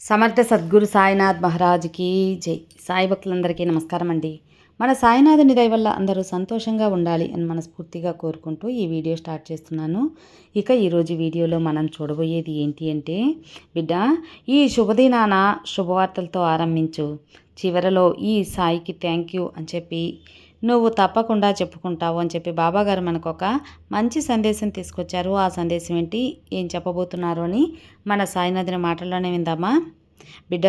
సమర్థ సద్గురు సాయినాథ్ మహారాజ్కి జై. సాయి భక్తులందరికీ నమస్కారం అండి. మన సాయినాథుని దయ వల్ల అందరూ సంతోషంగా ఉండాలి అని మనస్ఫూర్తిగా కోరుకుంటూ ఈ వీడియో స్టార్ట్ చేస్తున్నాను. ఇక ఈరోజు వీడియోలో మనం చూడబోయేది ఏంటి అంటే బిడ్డ ఈ శుభదినాన శుభవార్తలతో ఆరంభించు. చివరలో ఈ సాయికి థ్యాంక్ యూ అని చెప్పి నువ్వు తప్పకుండా చెప్పుకుంటావు అని చెప్పి బాబాగారు మనకు ఒక మంచి సందేశం తీసుకొచ్చారు. ఆ సందేశం ఏంటి? ఏం చెప్పబోతున్నారు అని మన సాయినాథిని మాటల్లోనే విందామా? బిడ్డ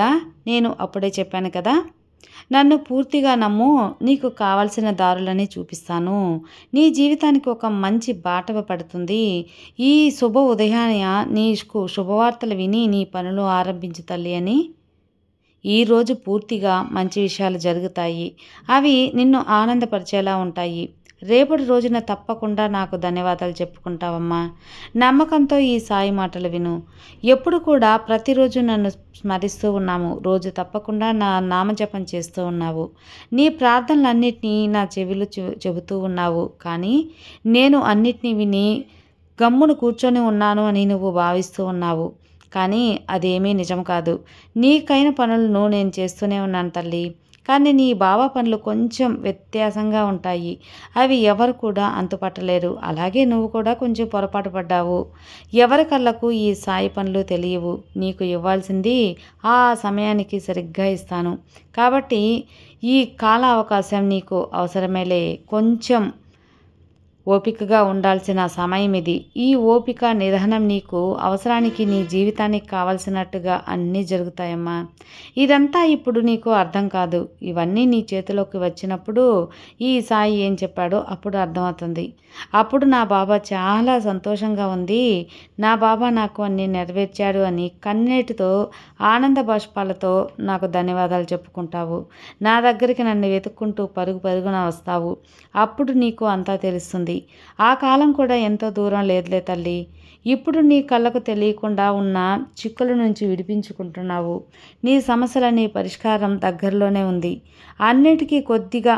నేను అప్పుడే చెప్పాను కదా నన్ను పూర్తిగా నమ్ము నీకు కావలసిన దారులని చూపిస్తాను. నీ జీవితానికి ఒక మంచి బాట పడుతుంది. ఈ శుభ ఉదయాన నీకు శుభవార్తలు విని నీ పనులు ఆరంభించు తల్లి అని ఈరోజు పూర్తిగా మంచి విషయాలు జరుగుతాయి. అవి నిన్ను ఆనందపరిచేలా ఉంటాయి. రేపటి రోజున తప్పకుండా నాకు ధన్యవాదాలు చెప్పుకుంటావమ్మా. నమ్మకంతో ఈ సాయి మాటలు విను. ఎప్పుడు కూడా ప్రతిరోజు నన్ను స్మరిస్తూ ఉన్నాము. రోజు తప్పకుండా నా నామజపం చేస్తూ ఉన్నావు. నీ ప్రార్థనలన్నిటినీ నా చెవిలు చెబుతూ ఉన్నావు. కానీ నేను అన్నిటినీ విని గమ్మును కూర్చొని ఉన్నాను అని నువ్వు భావిస్తూ ఉన్నావు. కానీ అదేమీ నిజం కాదు. నీకైన పనులను నేను చేస్తూనే ఉన్నాను తల్లి. కానీ నీ బావ పనులు కొంచెం వ్యత్యాసంగా ఉంటాయి. అవి ఎవరు కూడా అంతుపట్టలేరు. అలాగే నువ్వు కూడా కొంచెం పొరపాటు పడ్డావు. ఎవరి కళ్ళకు ఈ సాయి పనులు తెలియవు. నీకు ఇవ్వాల్సింది ఆ సమయానికి సరిగ్గా ఇస్తాను. కాబట్టి ఈ కాల అవకాశం నీకు అవసరమేలే. కొంచెం ఓపికగా ఉండాల్సిన సమయం ఇది. ఈ ఓపిక నిధనం నీకు అవసరానికి నీ జీవితానికి కావలసినట్టుగా అన్నీ జరుగుతాయమ్మా. ఇదంతా ఇప్పుడు నీకు అర్థం కాదు. ఇవన్నీ నీ చేతిలోకి వచ్చినప్పుడు ఈ సాయి ఏం చెప్పాడో అప్పుడు అర్థమవుతుంది. అప్పుడు నా బాబా చాలా సంతోషంగా ఉంది. నా బాబా నాకు అన్ని నెరవేర్చాడు అని కన్నీటితో ఆనంద బాష్పాలతో నాకు ధన్యవాదాలు చెప్పుకుంటావు. నా దగ్గరికి నన్ను వెతుక్కుంటూ పరుగు పరుగున వస్తావు. అప్పుడు నీకు అంతా తెలుస్తుంది. ఆ కాలం కూడా ఎంతో దూరం లేదులే తల్లి. ఇప్పుడు నీ కళ్ళకు తెలియకుండా ఉన్న చిక్కుల నుంచి విడిపించుకుంటున్నావు. నీ సమస్యల పరిష్కారం దగ్గరలోనే ఉంది. అన్నిటికీ కొద్దిగా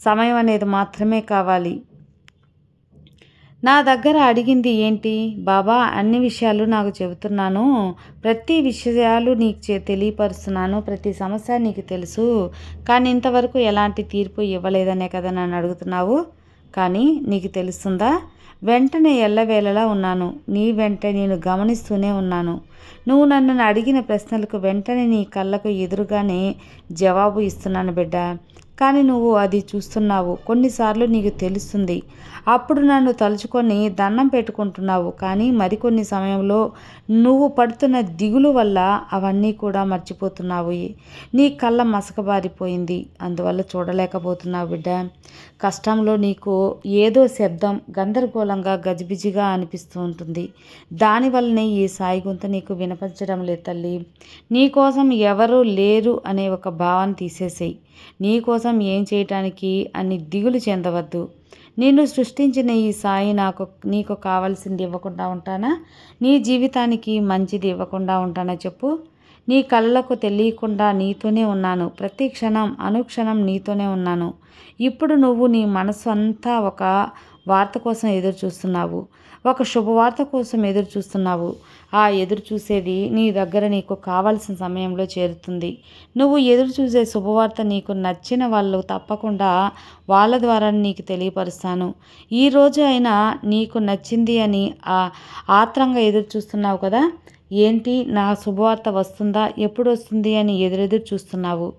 సమయం అనేది మాత్రమే కావాలి. నా దగ్గర అడిగింది ఏంటి? బాబా అన్ని విషయాలు నాకు చెబుతున్నాను. ప్రతి విషయాలు నీకు తెలియపరుస్తున్నాను. ప్రతి సమస్య నీకు తెలుసు. కానీ ఇంతవరకు ఎలాంటి తీర్పు ఇవ్వలేదనే కదా నన్ను అడుగుతున్నావు? కానీ నీకు తెలుస్తుందా? వెంటనే ఎల్లవేళలా ఉన్నాను. నీ వెంట నేను గమనిస్తూనే ఉన్నాను. నువ్వు నన్ను అడిగిన ప్రశ్నలకు వెంటనే నీ కళ్ళకు ఎదురుగానే జవాబు ఇస్తున్నాను బిడ్డ. కానీ నువ్వు అది చూస్తున్నావు. కొన్నిసార్లు నీకు తెలుస్తుంది. అప్పుడు నన్ను తలుచుకొని దండం పెట్టుకుంటున్నావు. కానీ మరికొన్ని సమయంలో నువ్వు పడుతున్న దిగులు వల్ల అవన్నీ కూడా మర్చిపోతున్నావు. నీ కళ్ళ మసకబారిపోయింది. అందువల్ల చూడలేకపోతున్నావు బిడ్డ. కష్టంలో నీకు ఏదో శబ్దం గందరగోళంగా గజిబిజిగా అనిపిస్తూ ఉంటుంది. దానివల్లనే ఈ సాయి గొంతు నీకు వినపరచడం లేదు తల్లి. నీకోసం ఎవరు లేరు అనే ఒక భావన తీసేసేయి. నీకోసం ఏం చేయటానికి అని దిగులు చెందవద్దు. నిన్ను సృష్టించిన ఈ సాయి నాకు నీకు కావాల్సింది ఇవ్వకుండా ఉంటానా? నీ జీవితానికి మంచిది ఇవ్వకుండా ఉంటానా చెప్పు. నీ కళ్ళకు తెలియకుండా నీతోనే ఉన్నాను. ప్రతి క్షణం అనుక్షణం నీతోనే ఉన్నాను. ఇప్పుడు నువ్వు నీ మనసు అంతా ఒక వార్త కోసం ఎదురు చూస్తున్నావు. ఒక శుభవార్త కోసం ఎదురు చూస్తున్నావు. ఆ ఎదురు చూసేది నీ దగ్గర నీకు కావాల్సిన సమయంలో చేరుతుంది. నువ్వు ఎదురు చూసే శుభవార్త నీకు నచ్చిన వాళ్ళు తప్పకుండా వాళ్ళ ద్వారా నీకు తెలియపరుస్తాను. ఈరోజు అయినా నీకు నచ్చింది అని ఆ ఆత్రంగా ఎదురు చూస్తున్నావు కదా? ఏంటి? నా శుభవార్త వస్తుందా? ఎప్పుడు వస్తుంది అని ఎదురెదురు చూస్తున్నావు.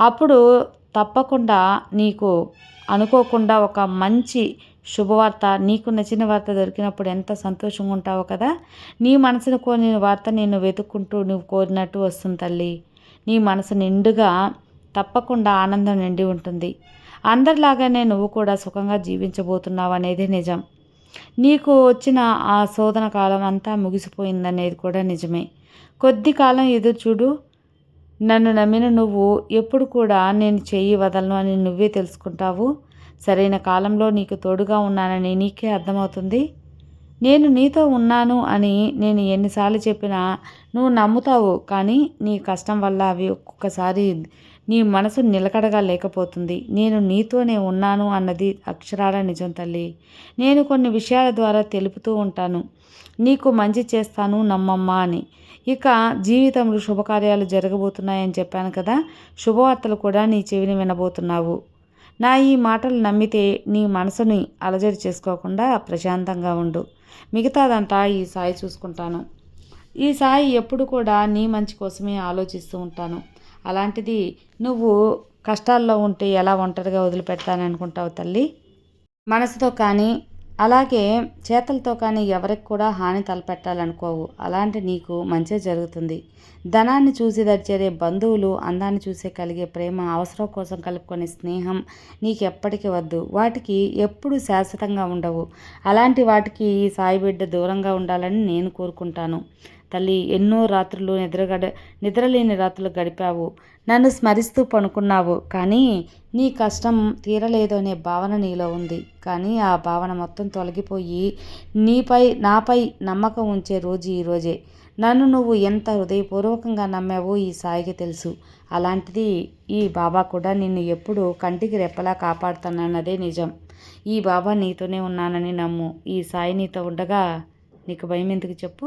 అప్పుడు తప్పకుండా నీకు అనుకోకుండా ఒక మంచి శుభవార్త నీకు నచ్చిన వార్త దొరికినప్పుడు ఎంత సంతోషంగా ఉంటావో కదా? నీ మనసును కోరిన వార్త నేను వెతుక్కుంటూ నువ్వు కోరినట్టు వస్తుంది తల్లి. నీ మనసు నిండుగా తప్పకుండా ఆనందం నిండి ఉంటుంది. అందరిలాగానే నువ్వు కూడా సుఖంగా జీవించబోతున్నావు అనేది నిజం. నీకు వచ్చిన ఆ శోధన కాలం అంతా ముగిసిపోయిందనేది కూడా నిజమే. కొద్ది కాలం ఎదురు చూడు నన్ను నమ్మిన నువ్వు ఎప్పుడు కూడా నేను చెయ్యి వదలను అని నువ్వే తెలుసుకుంటావు. సరైన కాలంలో నీకు తోడుగా ఉన్నానని నీకే అర్థమవుతుంది. నేను నీతో ఉన్నాను అని నేను ఎన్నిసార్లు చెప్పినా నువ్వు నమ్ముతావు కానీ నీ కష్టం వల్ల అవి ఒక్కొక్కసారి నీ మనసు నిలకడగా లేకపోతుంది. నేను నీతోనే ఉన్నాను అన్నది అక్షరాల నిజం తల్లి. నేను కొన్ని విషయాల ద్వారా తెలుపుతూ ఉంటాను. నీకు మంచి చేస్తాను నమ్మమ్మ అని. ఇక జీవితంలో శుభకార్యాలు జరగబోతున్నాయని చెప్పాను కదా శుభవార్తలు కూడా నీ చెవిని వినబోతున్నావు. నా ఈ మాటలు నమ్మితే నీ మనసుని అలజడి చేసుకోకుండా ప్రశాంతంగా ఉండు. మిగతాదంతా ఈ సాయి చూసుకుంటాను. ఈ సాయి ఎప్పుడు కూడా నీ మంచి కోసమే ఆలోచిస్తూ ఉంటాను. అలాంటిది నువ్వు కష్టాల్లో ఉంటే ఎలా ఒంటరిగా వదిలిపెడతాననుకుంటావు తల్లి? మనసుతో కానీ అలాగే చేతలతో కానీ ఎవరికి కూడా హాని తలపెట్టాలనుకోవు. అలాంటి నీకు మంచి జరుగుతుంది. ధనాన్ని చూసి దరిచేరే బంధువులు అందాన్ని చూసే కలిగే ప్రేమ అవసరం కోసం కలుపుకునే స్నేహం నీకు ఎప్పటికీ వద్దు. వాటికి ఎప్పుడు శాశ్వతంగా ఉండవు. అలాంటి వాటికి ఈ సాయి బిడ్డ దూరంగా ఉండాలని నేను కోరుకుంటాను. తల్లి ఎన్నో రాత్రులు నిద్రగడ నిద్రలేని రాత్రులు గడిపావు. నన్ను స్మరిస్తూ పనుకున్నావు కానీ నీ కష్టం తీరలేదు అనే భావన నీలో ఉంది. కానీ ఆ భావన మొత్తం తొలగిపోయి నీపై నాపై నమ్మకం ఉంచే రోజు ఈరోజే నన్ను నువ్వు ఎంత హృదయపూర్వకంగా నమ్మావో ఈ సాయికి తెలుసు. అలాంటిది ఈ బాబా కూడా నిన్ను ఎప్పుడు కంటికి రెప్పలా కాపాడుతానన్నదే నిజం. ఈ బాబా నీతోనే ఉన్నానని నమ్ము. ఈ సాయి నీతో ఉండగా నీకు భయం ఎందుకు చెప్పు?